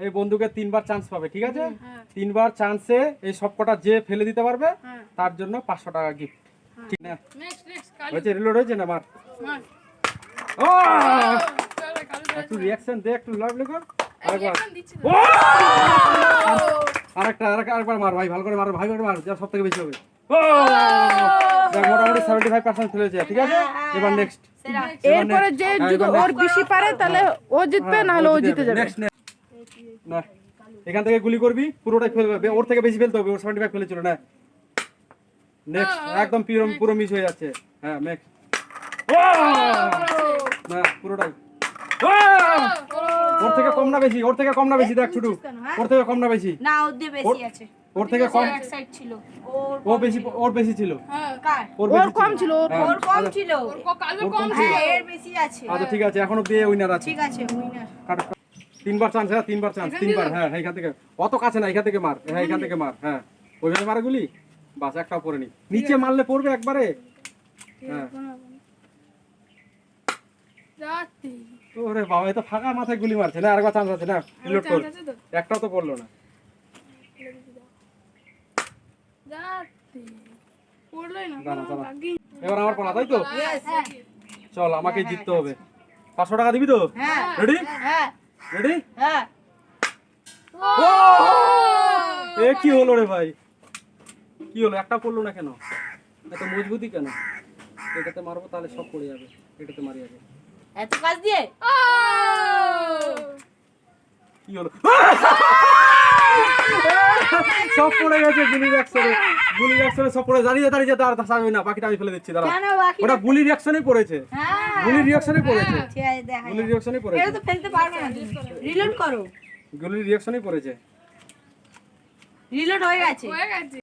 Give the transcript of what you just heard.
এই বন্ধুকে তিনবার চান্স পাবে ঠিক আছে? তিনবার চান্সে এই সবকটা যে ফেলে দিতে পারবে তার জন্য পাঁচশো টাকা গিফট ঠিক না? হয়েছে রিলোড হয়েছে না আমার একটু রিয়াকশন দে একটু লাভলি কর আরেকটা আরেকটা আরেকবার মার ভাই ভালো করে মার ভাই করে মার যা সব থেকে বেশি হবে। ও! সেভেন্টি ফাইভ পার্সেন্ট ফেলেছে ঠিক আছে? এবার নেক্সট এরপরে যে ওর বেশি পারে তাহলে ও জিতবে না হলে ও জিতে যাবে। নেক্সট না এখান থেকে গুলি করবি পুরোটাই ফেলবে ওর থেকে বেশি ফেলতে হবে ওর সেভেন্টি ফাইভ ফেলেছিল না। নেক্সট একদম পুরো পুরো মিস হয়ে যাচ্ছে। হ্যাঁ নেক্সট না পুরোটাই। ওর থেকে কম না বেশি ওর থেকে কম না বেশি দেখ ছুটু ওর থেকে কম না বেশি। না ওর দিয়ে বেশি আছে। ওর থেকে কম এক সাইড ছিল। ও বেশি ওর বেশি ছিল। হ্যাঁ কার? ওর ওর কম ছিল। ওর হ্যাঁ, কম আচ্ছা, ছিল। ওর কম কম ছিল। হ্যাঁ এর বেশি আছে। আচ্ছা ঠিক আছে এখনও দিয়ে উইনার আছে। ঠিক আছে উইনার। তিনবার চান্স হ্যাঁ তিনবার চান্স তিনবার হ্যাঁ হ্যাঁ, এখান থেকে। অত কাছে না এখান থেকে মার হ্যাঁ এখান থেকে মার হ্যাঁ। ওইভাবে মারা গুলি বাস একটাও পরে নি নিচে মারলে পড়বে একবারে? হ্যাঁ। ওরে বাবা এ তো ফাঁকা মাথায় গুলি মারছে। না আরেকবার চান্স আছে না রিলোড কর। একটাও তো পড়ল না যাচ্ছি পড়লোই না দাঁড়া, দাঁড়া। বাকি এবার আমার পালা তাই তো? চল আমাকে জিততে হবে। পাঁচশো টাকা দিবি তো? হ্যাঁ রেডি হ্যাঁ। রেডি হ্যাঁ। এ কি হলো রে ভাই? কি হলো? একটা পড়ল না কেন? এত মজবুতি কেন? এটাতে মারবো তাহলে সব পড়ে যাবে। এটাতে মারি আগে। এত কাজ দিয়ে? কি হলো? সব পড়ে গেছে গুলির অ্যাকশনে গুলির অ্যাকশনে সব পড়ে দাঁড়িয়ে দাঁড়িয়ে যেতে আর থাকবে না বাকিটা আমি ফেলে দিচ্ছি দাঁড়া ওটা গুলির রিয়াকশনে পড়েছে। হ্যাঁ। গুলির রিয়াকশনে পড়েছে। আছে গুলির রিয়াকশনেই পড়েছে। এটা তো ফেলতে পারবে না রিলোড করো গুলির রিয়াকশনে পড়েছে। রিলোড হয়ে গেছে। হয়ে গেছে।